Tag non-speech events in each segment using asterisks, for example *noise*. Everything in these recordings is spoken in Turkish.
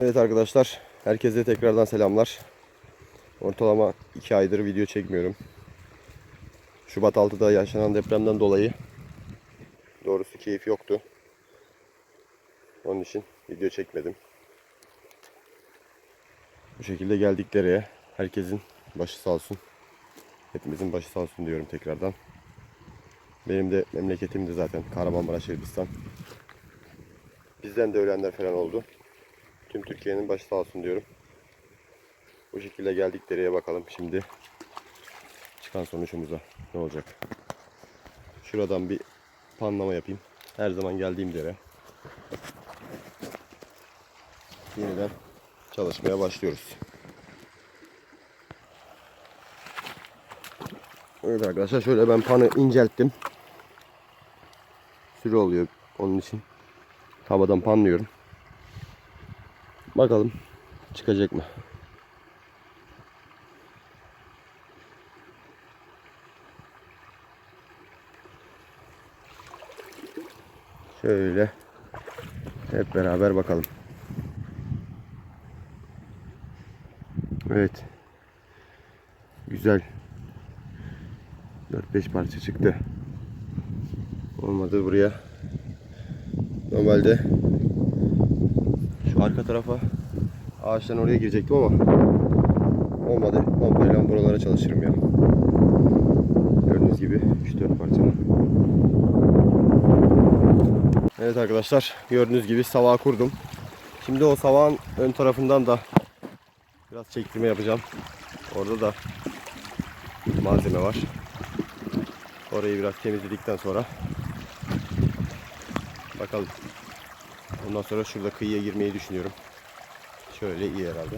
Evet arkadaşlar, herkese tekrardan selamlar. Ortalama 2 aydır video çekmiyorum. Şubat 6'da yaşanan depremden dolayı doğrusu keyif yoktu. Onun için video çekmedim. Bu şekilde geldik dereye. Herkesin başı sağ olsun. Hepimizin başı sağ olsun diyorum tekrardan. Benim de memleketim de zaten Kahramanmaraş Elbistan. Bizden de ölenler falan oldu. Tüm Türkiye'nin başı sağ olsun diyorum. Bu şekilde geldik dereye bakalım şimdi. Çıkan sonucumuza ne olacak. Şuradan bir panlama yapayım. Her zaman geldiğim dere. Yeniden çalışmaya başlıyoruz. Evet arkadaşlar şöyle ben panı incelttim. Sürü oluyor onun için. Havadan panlıyorum. Bakalım çıkacak mı? Şöyle hep beraber bakalım. Evet. Güzel. 4-5 parça çıktı. Olmadı buraya. Normalde arka tarafa ağaçtan oraya girecektim ama olmadı. Pompayla buralara çalışırım ya. Gördüğünüz gibi 3-4 parça. Evet arkadaşlar gördüğünüz gibi savağı kurdum. Şimdi o savağın ön tarafından da biraz çektirme yapacağım. Orada da malzeme var. Orayı biraz temizledikten sonra bakalım. Ondan sonra şurada kıyıya girmeyi düşünüyorum. Şöyle iyi herhalde.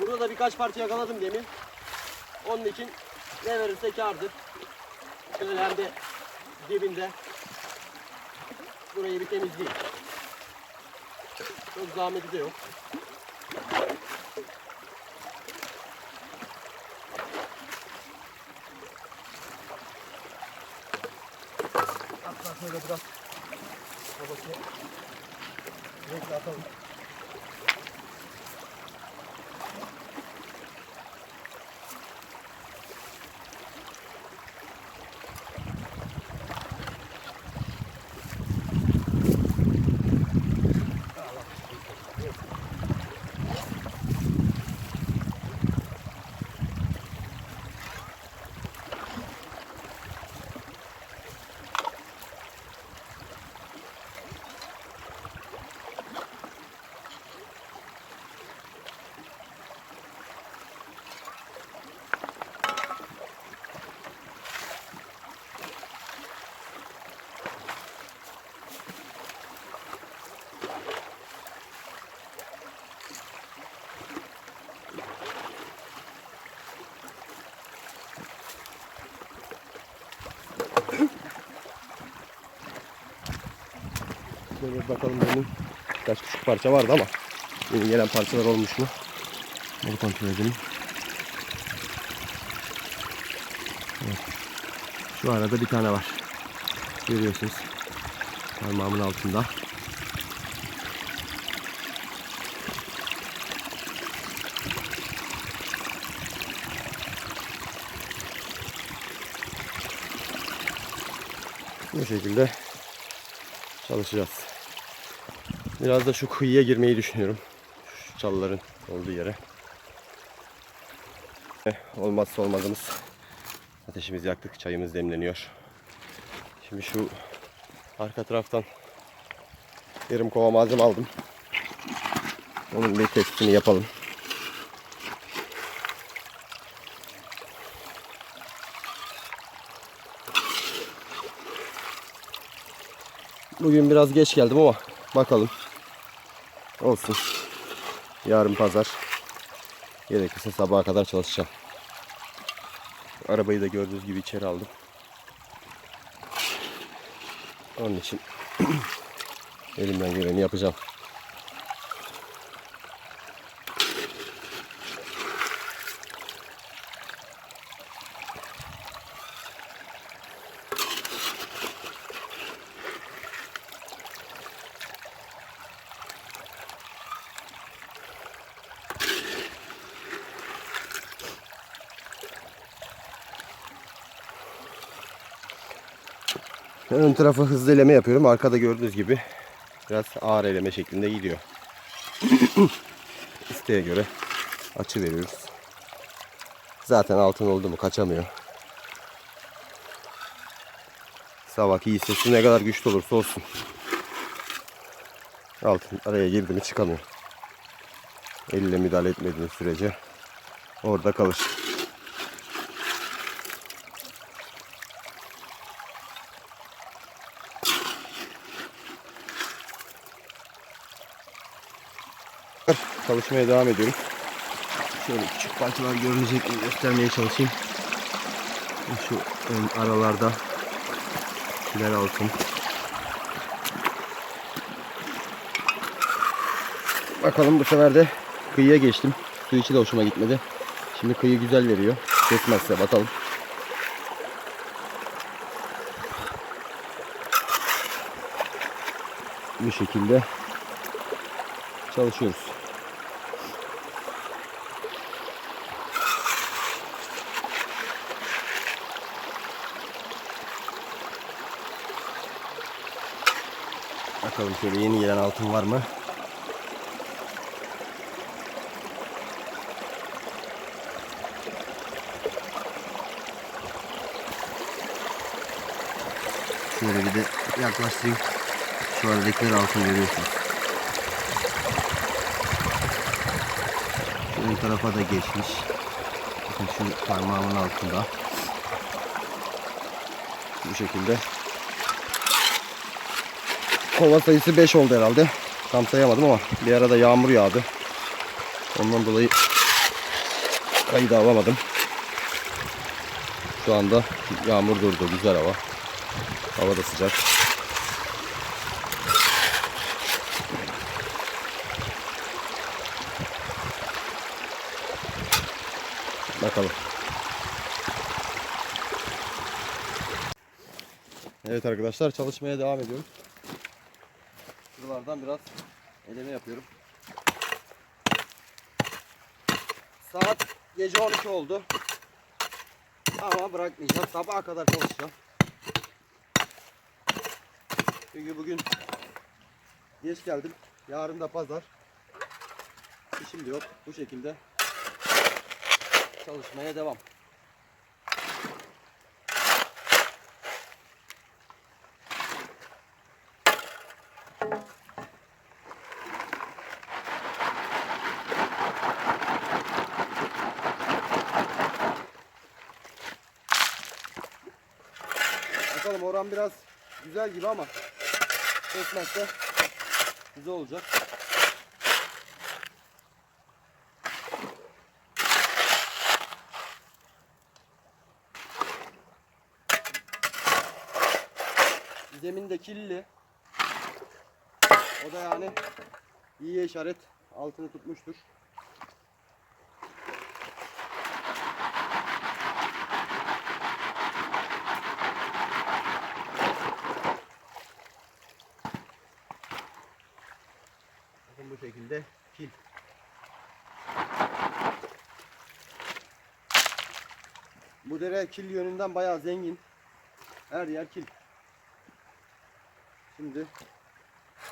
Burada da birkaç parça yakaladım demin. Onun için ne verirse kârdır. Şöyle hem de dibinde burayı bir temizleyeyim. Çok zahmeti de yok. Hatta şöyle biraz babası renkli atalım. Şöyle bakalım benim kaç küçük parça vardı ama yeni gelen parçalar olmuş mu? Bunu kontrol edelim. Evet. Şu arada bir tane var. Görüyorsunuz. Parmağımın altında. Bu şekilde çalışacağız. Biraz da şu kıyıya girmeyi düşünüyorum. Şu çalıların olduğu yere. Eh, Olmazsa olmazımız. Ateşimizi yaktık, çayımız demleniyor. Şimdi şu arka taraftan yarım kova malzeme aldım. Onun bir testini yapalım. Bugün biraz geç geldim ama bakalım. Olsun. Yarın pazar. Gerekirse sabaha kadar çalışacağım. Arabayı da gördüğünüz gibi içeri aldım. Onun için *clears throat* elimden geleni yapacağım. Ön tarafı hızlı eleme yapıyorum. Arkada gördüğünüz gibi biraz ağır eleme şeklinde gidiyor. *clears throat* İsteğe göre açı veriyoruz. Zaten altın oldu mu kaçamıyor. Sabah iyi sesi ne kadar güçlü olursa olsun. Altın araya girdi mi çıkamıyor. Elle müdahale etmediğiniz sürece orada kalır. Çalışmaya devam ediyorum. Şöyle küçük parçalar görünecek mi göstermeye çalışayım. Şu aralarda kiler altın. Bakalım bu sefer de kıyıya geçtim. Su içi de hoşuma gitmedi. Şimdi kıyı güzel veriyor. Kesmezse bakalım. Bu şekilde çalışıyoruz. Bakalım şöyle yeni gelen altın var mı? Şöyle bir de yaklaştırayım. Şu aradakileri altın görüyorsunuz. Şu ön tarafa da geçmiş. Bakın şu parmağımın altında. Bu şekilde. Kova sayısı 5 oldu herhalde. Tam sayamadım ama bir arada yağmur yağdı. Ondan dolayı kaydı alamadım. Şu anda yağmur durdu. Güzel hava. Hava da sıcak. Bakalım. Evet arkadaşlar çalışmaya devam ediyorum. Şuralardan biraz eleme yapıyorum. Saat gece 12 oldu. Ama bırakmayacağım. Sabaha kadar çalışacağım. Çünkü bugün geç geldim. Yarın da pazar. İşim de yok. Bu şekilde çalışmaya devam. Bakalım oran biraz güzel gibi ama kesmezse güzel olacak. Zemin de kirli. O da yani iyi işaret altını tutmuştur. Kil. Bu dere kil yönünden bayağı zengin. Her yer kil. Şimdi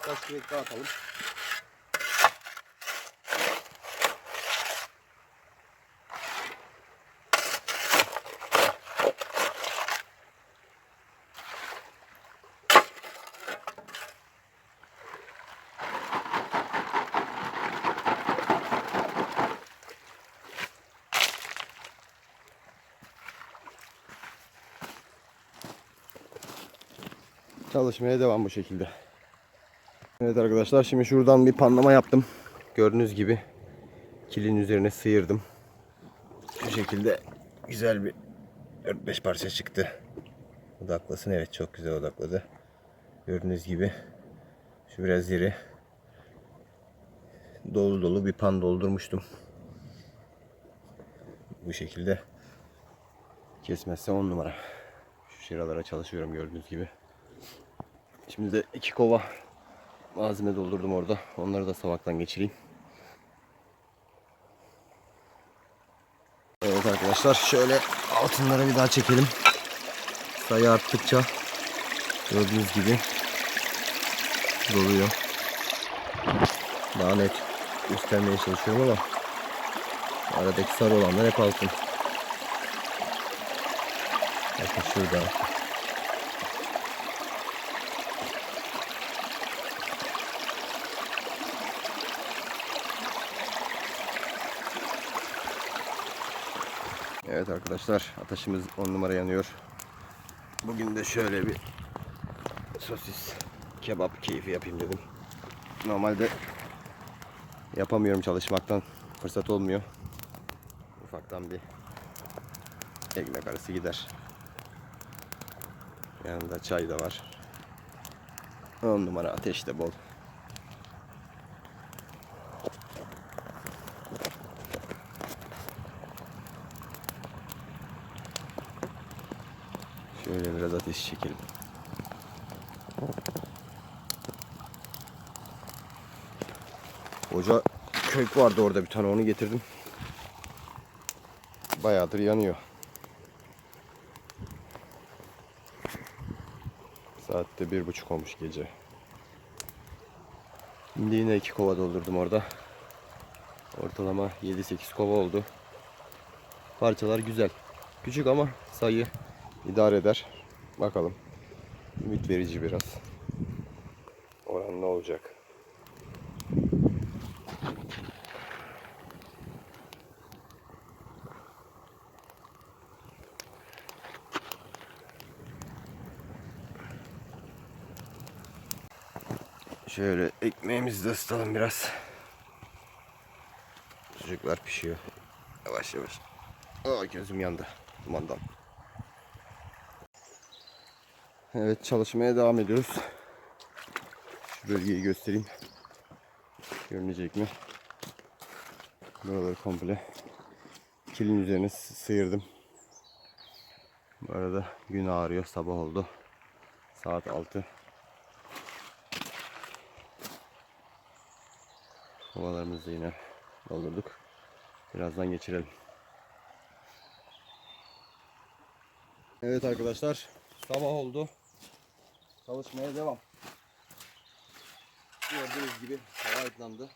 taş kürek daha atalım. Çalışmaya devam bu şekilde. Evet arkadaşlar şimdi şuradan bir panlama yaptım. Gördüğünüz gibi kilin üzerine sıyırdım. Şu şekilde güzel bir 4-5 parça çıktı. Odaklasın evet çok güzel odakladı. Gördüğünüz gibi şu biraz yeri dolu dolu bir pan doldurmuştum. Bu şekilde kesmezse 10 numara. Şu şiralara çalışıyorum gördüğünüz gibi. Şimdi de iki kova malzeme doldurdum orada. Onları da savaktan geçireyim. Evet arkadaşlar şöyle altınları bir daha çekelim. Sayı arttıkça gördüğünüz gibi doluyor. Daha net göstermeye çalışıyorum ama aradaki sarı olanlar hep altın. Bakın şurada. Evet arkadaşlar ateşimiz 10 numara yanıyor. Bugün de şöyle bir sosis kebap keyfi yapayım dedim. Normalde yapamıyorum çalışmaktan fırsat olmuyor. Ufaktan bir ekmek arası gider. Yanında çay da var. 10 numara ateş de bol. Ateş çekelim. Oca kök vardı orada bir tane onu getirdim. Bayağıdır yanıyor. Saatte bir buçuk olmuş gece. Şimdi yine iki kova doldurdum orada. Ortalama 7-8 kova oldu. Parçalar güzel. Küçük ama sayı idare eder. Bakalım. Ümit verici biraz. Oran ne olacak? Şöyle ekmeğimizi de ısıtalım biraz. Çocuklar pişiyor. Yavaş yavaş. Aa gözüm yandı dumandan. Evet çalışmaya devam ediyoruz. Şu bölgeyi göstereyim. Görünecek mi? Buraları komple kilin üzerine sı- sıyırdım. Bu arada gün ağrıyor. Sabah oldu. Saat 6. Kovalarımızı yine doldurduk. Birazdan geçirelim. Evet arkadaşlar. Sabah oldu. Çalışmaya devam. Gördüğünüz gibi hava aydınlandı.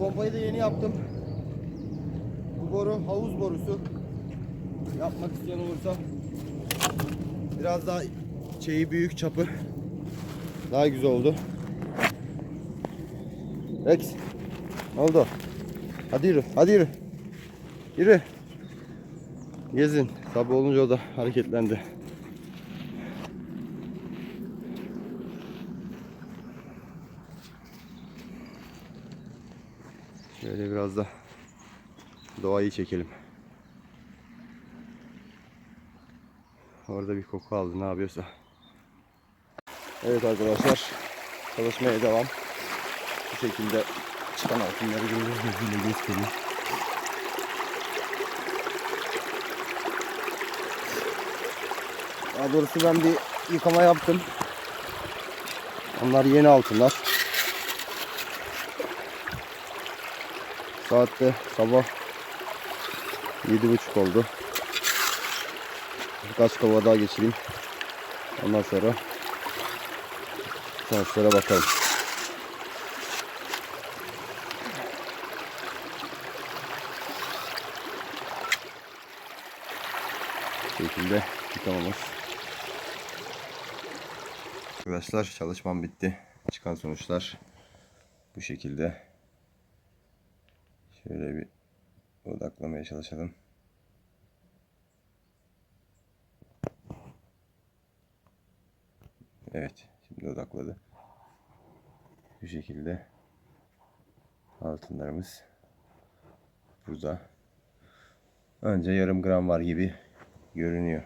Pompayı da yeni yaptım. Bu boru havuz borusu. Yapmak isteyen olursa biraz daha şeyi büyük çapı daha güzel oldu. Rex. Ne oldu? Hadi yürü. Hadi yürü. Yürü. Gezin. Sabah olunca o da hareketlendi. Şöyle biraz da doğayı çekelim. Orada bir koku aldı ne yapıyorsa. Evet arkadaşlar çalışmaya devam. Bu şekilde çıkan altınları gözüyle. Daha doğrusu ben bir yıkama yaptım. Onlar yeni altınlar. Saatte sabah yedi buçuk oldu. Birkaç kova daha geçireyim. Ondan sonra sonuçlara bakalım. Bu şekilde yıkamamız. Arkadaşlar çalışmam bitti. Çıkan sonuçlar bu şekilde. Şöyle bir odaklamaya çalışalım. Evet, şimdi odakladı. Bu şekilde altınlarımız burada. Önce yarım gram var gibi görünüyor.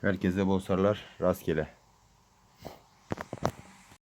Herkese bol sarılar, rastgele.